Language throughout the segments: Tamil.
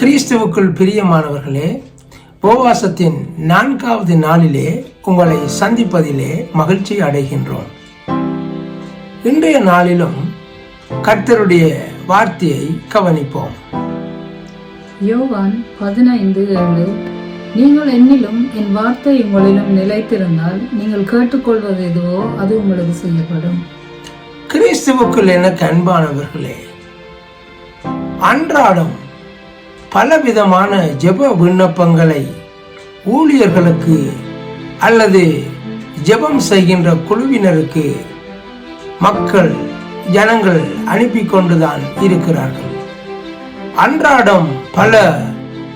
கிறிஸ்துவுக்குள் பிரியமானவர்களே உபவாசத்தின் நான்காவது நாளிலே உங்களை சந்திப்பதிலே மகிழ்ச்சி அடைகின்றோம். இன்றைய நாளிலும் கர்த்தருடைய வார்த்தையை கவனிப்போம். யோவான் பதினைந்து ஏழு நீங்கள் என்னிலும் என் வார்த்தை உங்களிலும் நிலைத்திருந்தால் நீங்கள் கேட்டுக்கொள்வது எதுவோ அது உங்களுக்கு செய்யப்படும் கிறிஸ்துவுக்குள் எனக்கு அன்பானவர்களே அன்றாடம் பலவிதமான ஜெப விண்ணப்பங்களை ஊழியர்களுக்கு அல்லது ஜெபம் செய்கின்ற குழுவினருக்கு மக்கள் ஜனங்கள் அனுப்பி கொண்டுதான் இருக்கிறார்கள். அன்றாடம் பல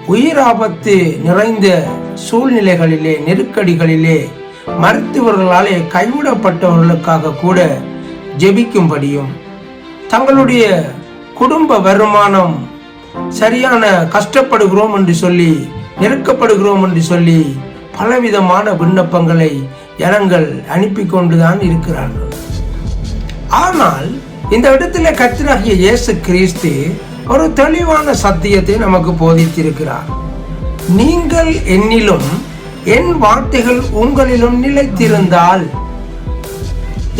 உயிராபத்து நிறைந்த சூழ்நிலைகளிலே நெருக்கடிகளிலே மருத்துவர்களாலே கைவிடப்பட்டவர்களுக்காக கூட ஜெபிக்கும்படியும் தங்களுடைய குடும்ப வருமானம் சரியான கஷ்டப்படுகிறோம் என்று சொல்லி நெருக்கப்படுகிறோம் என்று சொல்லி பலவிதமான விண்ணப்பங்களை ஜனங்கள் அனுப்பி கொண்டுதான் இருக்கிறார்கள். ஆனால் இந்த இடத்துல கத்திராகிய இயேசு கிறிஸ்து ஒரு தெளிவான சத்தியத்தை நமக்கு போதித்திருக்கிறார். நீங்கள் என்னிலும் என் வார்த்தைகள் உங்களிலும் நிலைத்திருந்தால்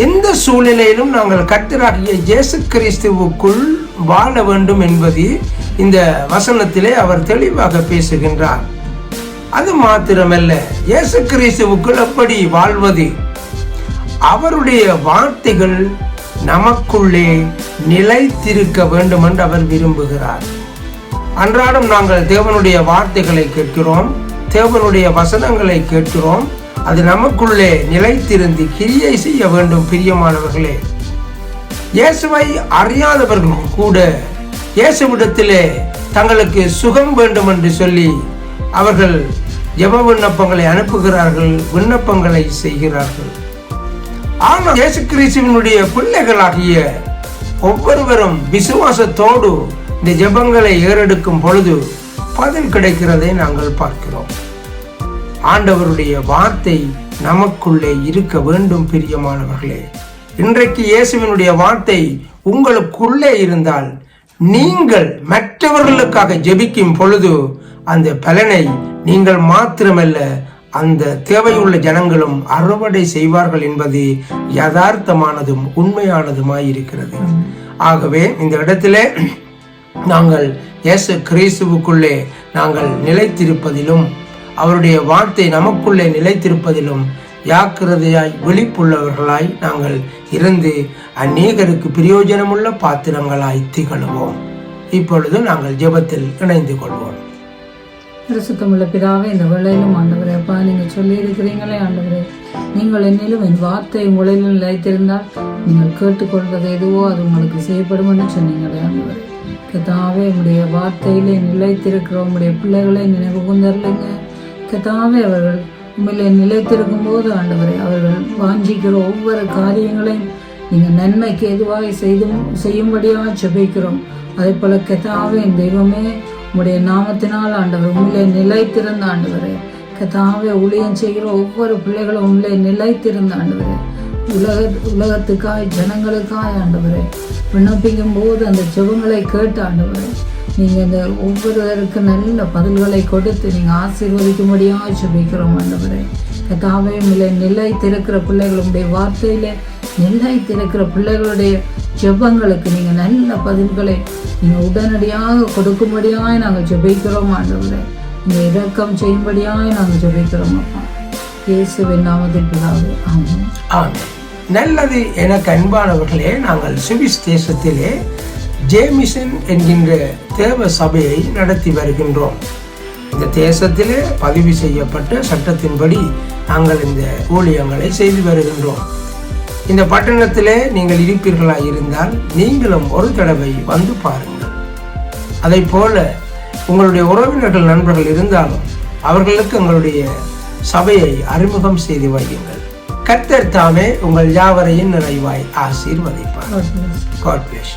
எந்த சூழ்நிலையிலும் நாங்கள் கர்த்தராகிய இயேசு கிறிஸ்துவுக்குள் வாழ வேண்டும் என்பது இந்த வசனத்திலே அவர் தெளிவாக பேசுகின்றார். அது மாத்திரமல்ல இயேசு கிறிஸ்துவுக்குள் எப்படி வாழ்வது? அவருடைய வார்த்தைகள் நமக்குள்ளே நிலைத்திருக்க வேண்டும் என்று அவர் விரும்புகிறார். அன்றாடம் நாங்கள் தேவனுடைய வார்த்தைகளை கேட்கிறோம் தேவனுடைய வசனங்களை கேட்கிறோம் அது நமக்குள்ளே நிலைத்திருந்து கிரியை செய்ய வேண்டும் பிரியமானவர்களே. இயேசுவை அறியாதவர்களும் கூட இயேசுவிடத்திலே தங்களுக்கு சுகம் வேண்டும் என்று சொல்லி அவர்கள் ஜெப விண்ணப்பங்களை அனுப்புகிறார்கள் விண்ணப்பங்களை செய்கிறார்கள். ஆனால் இயேசு கிறிஸ்துவனுடைய பிள்ளைகளாகிய ஒவ்வொருவரும் விசுவாசத்தோடு இந்த ஜெபங்களை ஏறெடுக்கும் பொழுது பதில் கிடைக்கிறதை நாங்கள் பார்க்கிறோம். ஆண்டவருடைய வார்த்தை நமக்குள்ளே இருக்க வேண்டும் பிரியமானவர்களே. இன்றைக்கு இயேசுவினுடைய வார்த்தை உங்களுக்குள்ளே இருந்தால் நீங்கள் மற்றவர்களுக்காக ஜெபிக்கும் பொழுது அந்த பலனை நீங்கள் மாத்திரமல்ல அந்த தேவையுள்ள ஜனங்களும் அறுவடை செய்வார்கள் என்பது யதார்த்தமானதும் உண்மையானதுமாயிருக்கிறது ஆகவே இந்த இடத்திலே நாங்கள் இயேசு கிறிஸ்துவுக்குள்ளே நாங்கள் நிலைத்திருப்பதிலும் அவருடைய வார்த்தை நமக்குள்ளே நிலைத்திருப்பதிலும் யாக்கிரதையாய் விழிப்புள்ளவர்களாய் நாங்கள் இருந்து அநேகருக்கு பிரயோஜனமுள்ள பாத்திரங்களாய் திகழுவோம். இப்பொழுது நாங்கள் ஜெபத்தில் இணைந்து கொள்வோம். பிரசுத்தமுள்ள பிதாவே இந்த வேளையிலும் ஆண்டவரே அப்பா நீங்க சொல்லி இருக்கிறீங்களே ஆண்டவரே. நீங்கள் என்னிலும் என் வார்த்தை உங்களிலும் நிலைத்திருந்தால் நீங்கள் கேட்டுக்கொள்வது எதுவோ அது உங்களுக்கு செய்யப்படும் என்று சொன்னீங்களே ஆண்டவரே. கதாவே உடைய வார்த்தையிலே நிலைத்திருக்கிற உங்களுடைய பிள்ளைகளை நினைவு கூந்தரலைங்க கதாவே அவர்கள் உண்மையிலே நிலைத்திருக்கும் போது ஆண்டவரை அவர்கள் வாஞ்சிக்கிற ஒவ்வொரு காரியங்களையும் நீங்கள் நன்மைக்கு எதுவாக செய்தும் செய்யும்படியாக செபிக்கிறோம் அதே போல கெத்தாவே தெய்வமே உம்முடைய நாமத்தினால் ஆண்டவர் உண்மையிலே நிலைத்திருந்த ஆண்டவர் கெத்தாவே ஊழியம் செய்கிற ஒவ்வொரு பிள்ளைகளும் உண்மையிலே நிலைத்திருந்த ஆண்டவர். உலக உலகத்துக்காய் ஜனங்களுக்காய் ஆண்டவரே விண்ணப்பிக்கும் போது அந்த செவங்களை கேட்டு ஆண்டவரே நீங்கள் இந்த ஒவ்வொருவருக்கு நல்ல பதில்களை கொடுத்து நீங்கள் ஆசீர்வதிக்கும்படியாக ஜெபிக்கிறோம் ஆண்டவரே. கத்தாவே உண்மையிலே நிலைத்திருக்கிற பிள்ளைகளுடைய நிலை நிலைத்திருக்கிற பிள்ளைகளுடைய ஜெபங்களுக்கு நீங்கள் நல்ல பதில்களை நீங்கள் உடனடியாக கொடுக்கும்படியாய் நாங்கள் ஜெபிக்கிறோம் ஆண்டவரே. நீங்கள் இறக்கம் செய்யும்படியாய் நாங்கள் ஜெபிக்கிறோம் அப்பா. இயேசுவின் நாமத்தில் பிதாவே ஆமாம் ஆமாம் நல்லது எனக்கு அன்பானவர்களே நாங்கள் சுவிஸ் தேசத்திலே ஜேமிசன் என்கின்ற தேவ சபையை நடத்தி வருகின்றோம். இந்த தேசத்திலே பதிவு செய்யப்பட்ட சட்டத்தின்படி நாங்கள் இந்த ஊழியங்களை செய்து வருகின்றோம். இந்த பட்டணத்திலே நீங்கள் இருப்பீர்களாக இருந்தால் நீங்களும் ஒரு தடவை வந்து பாருங்கள். அதை போல உங்களுடைய உறவினர்கள் நண்பர்கள் இருந்தாலும் அவர்களுக்கு எங்களுடைய சபையை அறிமுகம் செய்து வையுங்கள். கர்த்தர் தாமே உங்கள் யாவரையும் நிறைவாய் ஆசீர்வதிப்பார். God plus